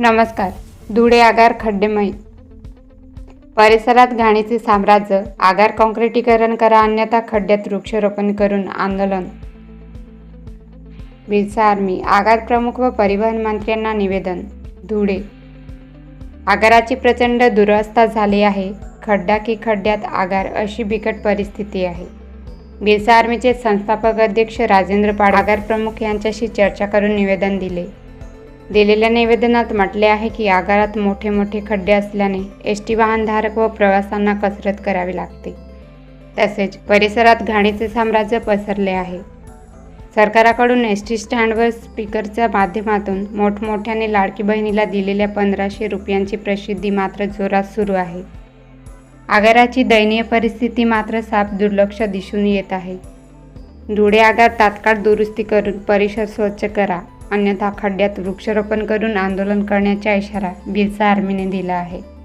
नमस्कार. धुळे आगार खड्डेमय. परिसरात घाणीचे साम्राज्य आगार काँक्रिटीकरण करा अन्यथा खड्ड्यात वृक्षारोपण करून आंदोलन. बिरसा आर्मी आगार प्रमुख व परिवहन मंत्र्यांना निवेदन धुळे. आगाराची प्रचंड दुरवस्था झाली आहे. खड्डा की खड्ड्यात आगार अशी बिकट परिस्थिती आहे. बिरसा आर्मीचे संस्थापक अध्यक्ष राजेंद्र पाड आगार प्रमुख यांच्याशी चर्चा करून निवेदन दिले. दिलेल्या निवेदनात म्हटले आहे की आगारात मोठे मोठे खड्डे असल्याने एस टी वाहनधारक व प्रवाशांना कसरत करावी लागते. तसेच परिसरात घाणीचे साम्राज्य पसरले आहे. सरकाराकडून एस टी स्टँडवर स्पीकरच्या माध्यमातून मोठमोठ्याने लाडकी बहिणीला दिलेल्या पंधराशे रुपयांची प्रसिद्धी मात्र जोरात सुरू आहे. आगाराची दयनीय परिस्थिती मात्र साफ दुर्लक्ष दिसून येत आहे. धुळे आगार तात्काळ दुरुस्ती करून परिसर स्वच्छ करा. अन्यथा खड्ड्यात वृक्षारोपण करून आंदोलन करण्याचा इशारा बिरसा आर्मीने दिला आहे.